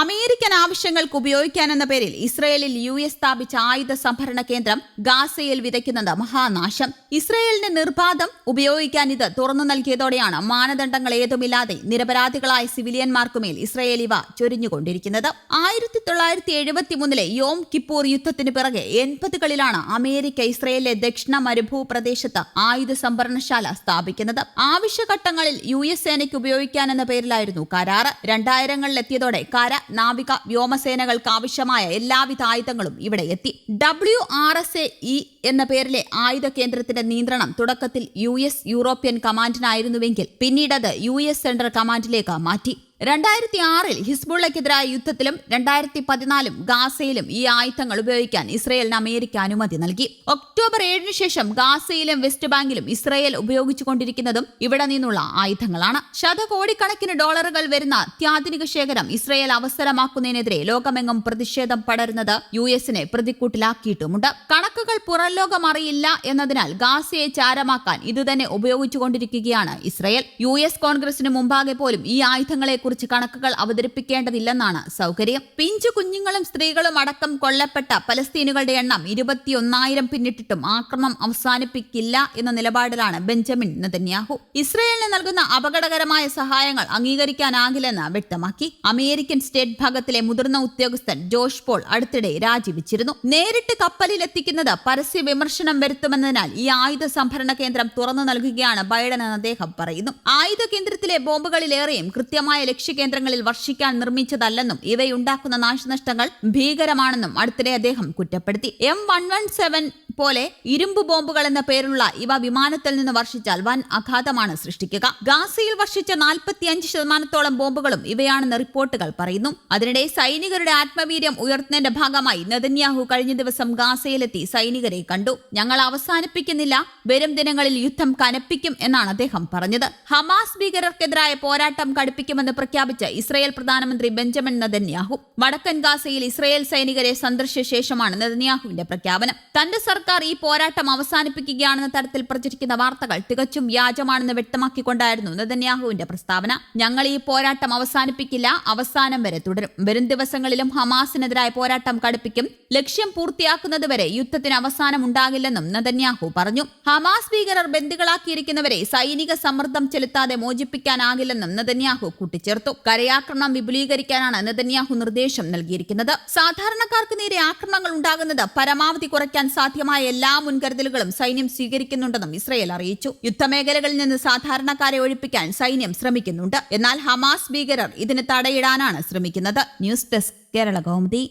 American ആവശ്യങ്ങൾക്ക് ഉപയോഗിക്കാനെന്ന പേരിൽ ഇസ്രയേലിൽ യു എസ് സ്ഥാപിച്ച ആയുധ സംഭരണ കേന്ദ്രം ഗാസയിൽ വിതയ്ക്കുന്നത് മഹാനാശം. ഇസ്രയേലിന്റെ നിർബാധം ഉപയോഗിക്കാൻ ഇത് തുറന്നു നൽകിയതോടെയാണ് മാനദണ്ഡങ്ങൾ ഏതുമില്ലാതെ നിരപരാധികളായ സിവിലിയന്മാർക്കുമേൽ ഇസ്രയേൽ ഇവ ചൊരിഞ്ഞുകൊണ്ടിരിക്കുന്നത്. ആയിരത്തി തൊള്ളായിരത്തി എഴുപത്തി മൂന്നിലെ യോം കിപ്പൂർ യുദ്ധത്തിന് പിറകെ എൺപതുകളിലാണ് അമേരിക്ക ഇസ്രയേലിലെ ദക്ഷിണ മരുഭൂപ്രദേശത്ത് ആയുധ സംഭരണശാല സ്ഥാപിക്കുന്നത്. ആവശ്യഘട്ടങ്ങളിൽ യു എസ് സേനയ്ക്ക് ഉപയോഗിക്കാനെന്ന പേരിലായിരുന്നു കരാറ്. രണ്ടായിരങ്ങളിലെത്തിയതോടെ കര നാവിക വ്യോമസേനകൾക്ക് ആവശ്യമായ എല്ലാവിധ ആയുധങ്ങളും ഇവിടെ എത്തി. W R S A E എന്ന പേരിലെ ആയുധ കേന്ദ്രത്തിന്റെ നിയന്ത്രണം തുടക്കത്തിൽ യു എസ് യൂറോപ്യൻ കമാൻഡിനായിരുന്നുവെങ്കിൽ പിന്നീട് അത് യു എസ് സെൻട്രൽ കമാൻഡിലേക്ക് മാറ്റി. രണ്ടായിരത്തി ആറിൽ ഹിസ്ബുള്ളയ്ക്കെതിരായ യുദ്ധത്തിലും രണ്ടായിരത്തി പതിനാലും ഗാസയിലും ഈ ആയുധങ്ങൾ ഉപയോഗിക്കാൻ ഇസ്രയേലിന് അമേരിക്ക അനുമതി നൽകി. ഒക്ടോബർ ഏഴിന് ശേഷം ഗാസയിലും വെസ്റ്റ് ബാങ്കിലും ഇസ്രയേൽ ഉപയോഗിച്ചുകൊണ്ടിരിക്കുന്നതും ഇവിടെ നിന്നുള്ള ആയുധങ്ങളാണ്. ശതകോടിക്കണക്കിന് ഡോളറുകൾ വരുന്ന അത്യാധുനിക ശേഖരം ഇസ്രയേൽ അവസരമാക്കുന്നതിനെതിരെ ലോകമെങ്ങും പ്രതിഷേധം പടരുന്നത് യു എസിനെ പ്രതിക്കൂട്ടിലാക്കിയിട്ടുമുണ്ട്. കണക്കുകൾ പുറംലോകം അറിയില്ല എന്നതിനാൽ ഗാസയെ ചാരമാക്കാൻ ഇതുതന്നെ ഉപയോഗിച്ചുകൊണ്ടിരിക്കുകയാണ് ഇസ്രയേൽ. യു എസ് കോൺഗ്രസിന് മുമ്പാകെ പോലും ഈ ആയുധങ്ങളെക്കുറിച്ച് കണക്കുകൾ അവതരിപ്പിക്കേണ്ടതില്ലെന്നാണ് സൗകര്യം. പിഞ്ചു കുഞ്ഞുങ്ങളും സ്ത്രീകളും അടക്കം കൊല്ലപ്പെട്ട പലസ്തീനുകളുടെ എണ്ണം ഇരുപത്തിയൊന്നായിരം പിന്നിട്ടിട്ടും ആക്രമണം അവസാനിപ്പിക്കില്ല എന്ന നിലപാടിലാണ് ബെഞ്ചമിൻ നെതന്യാഹു. ഇസ്രയേലിന് നൽകുന്ന അപകടകരമായ സഹായങ്ങൾ അംഗീകരിക്കാനാകില്ലെന്ന് വ്യക്തമാക്കി. അമേരിക്കൻ സ്റ്റേറ്റ് ഭാഗത്തിലെ മുതിർന്ന ഉദ്യോഗസ്ഥൻ ജോഷ് പോൾ അടുത്തിടെ രാജിവെച്ചിരുന്നു. നേരിട്ട് കപ്പലിൽ എത്തിക്കുന്നത് പരസ്യ വിമർശനം വരുത്തുമെന്നതിനാൽ ഈ ആയുധ സംഭരണ കേന്ദ്രം തുറന്നു നൽകുകയാണ് ബൈഡൻ എന്ന് അദ്ദേഹം പറയുന്നു. ആയുധ കേന്ദ്രത്തിലെ ബോംബുകളിലേറെയും കൃത്യമായ ലക്ഷ്യകേന്ദ്രങ്ങളിൽ വർഷിക്കാൻ നിർമ്മിച്ചതല്ലെന്നും ഇവയുണ്ടാക്കുന്ന നാശനഷ്ടങ്ങൾ ഭീകരമാണെന്നും അടുത്തിടെ അദ്ദേഹം കുറ്റപ്പെടുത്തി. എം വൺ വൺ സെവൻ പോലെ ഇരുമ്പ് ബോംബുകൾ എന്ന പേരുള്ള ഇവ വിമാനത്തിൽ നിന്ന് വർഷിച്ചാൽ വൻ അഘാതമാണ് സൃഷ്ടിക്കുക. ഗാസയിൽ വർഷിച്ച നാൽപ്പത്തിയഞ്ച് ശതമാനത്തോളം ബോംബുകളും ഇവയാണെന്ന് റിപ്പോർട്ടുകൾ പറയുന്നു. അതിനിടെ സൈനികരുടെ ആത്മവീര്യം ഉയർത്തുന്നതിന്റെ ഭാഗമായി നെതന്യാഹു കഴിഞ്ഞ ദിവസം ഗാസയിലെത്തി സൈനികരെ കണ്ടു. ഞങ്ങൾ അവസാനിപ്പിക്കുന്നില്ല വരും ദിനങ്ങളിൽ യുദ്ധം കനപ്പിക്കും എന്നാണ് അദ്ദേഹം പറഞ്ഞത്. ഹമാസ് ഭീകരർക്കെതിരായ പോരാട്ടം കടുപ്പിക്കുമെന്ന് പ്രഖ്യാപിച്ച ഇസ്രയേൽ പ്രധാനമന്ത്രി ബെഞ്ചമിൻ നെതന്യാഹു. വടക്കൻ ഗാസയിൽ ഇസ്രയേൽ സൈനികരെ സന്ദർശിച്ച ശേഷമാണ് നെതന്യാഹുവിന്റെ പ്രഖ്യാപനം. തന്റെ സർക്കാർ ഈ പോരാട്ടം അവസാനിപ്പിക്കുകയാണെന്ന തരത്തിൽ പ്രചരിക്കുന്ന വാർത്തകൾ തികച്ചും വ്യാജമാണെന്ന് വ്യക്തമാക്കിക്കൊണ്ടായിരുന്നു നെതന്യാഹുവിന്റെ പ്രസ്താവന. ഞങ്ങൾ ഈ പോരാട്ടം അവസാനിപ്പിക്കില്ല അവസാനം വരെ തുടരും. വരും ദിവസങ്ങളിലും ഹമാസിനെതിരായ പോരാട്ടം കടുപ്പിക്കും. ലക്ഷ്യം പൂർത്തിയാക്കുന്നതുവരെ യുദ്ധത്തിന് അവസാനം ഉണ്ടാകില്ലെന്നും നെതന്യാഹു പറഞ്ഞു. ഹമാസ് ഭീകരർ ബന്ദികളാക്കിയിരിക്കുന്നവരെ സൈനിക സമ്മർദ്ദം ചെലുത്താതെ മോചിപ്പിക്കാനാകില്ലെന്നും നെതന്യാഹു കൂട്ടിച്ചേർത്തു. കരയാക്രമണം വിപുലീകരിക്കാനാണ് നെതന്യാഹു നിർദ്ദേശം നൽകിയിരിക്കുന്നത്. സാധാരണക്കാർക്ക് നേരെ ആക്രമണങ്ങൾ ഉണ്ടാകുന്നത് പരമാവധി കുറയ്ക്കാൻ സാധ്യമായ എല്ലാ മുൻകരുതലുകളും സൈന്യം സ്വീകരിക്കുന്നുണ്ടെന്നും ഇസ്രയേൽ അറിയിച്ചു. യുദ്ധമേഖലകളിൽ നിന്ന് സാധാരണക്കാരെ ഒഴിപ്പിക്കാൻ സൈന്യം ശ്രമിക്കുന്നുണ്ട്. എന്നാൽ ഹമാസ് ഭീകരർ ഇതിന് തടയിടാനാണ് ശ്രമിക്കുന്നത്. News desk Kerala Kaumudi.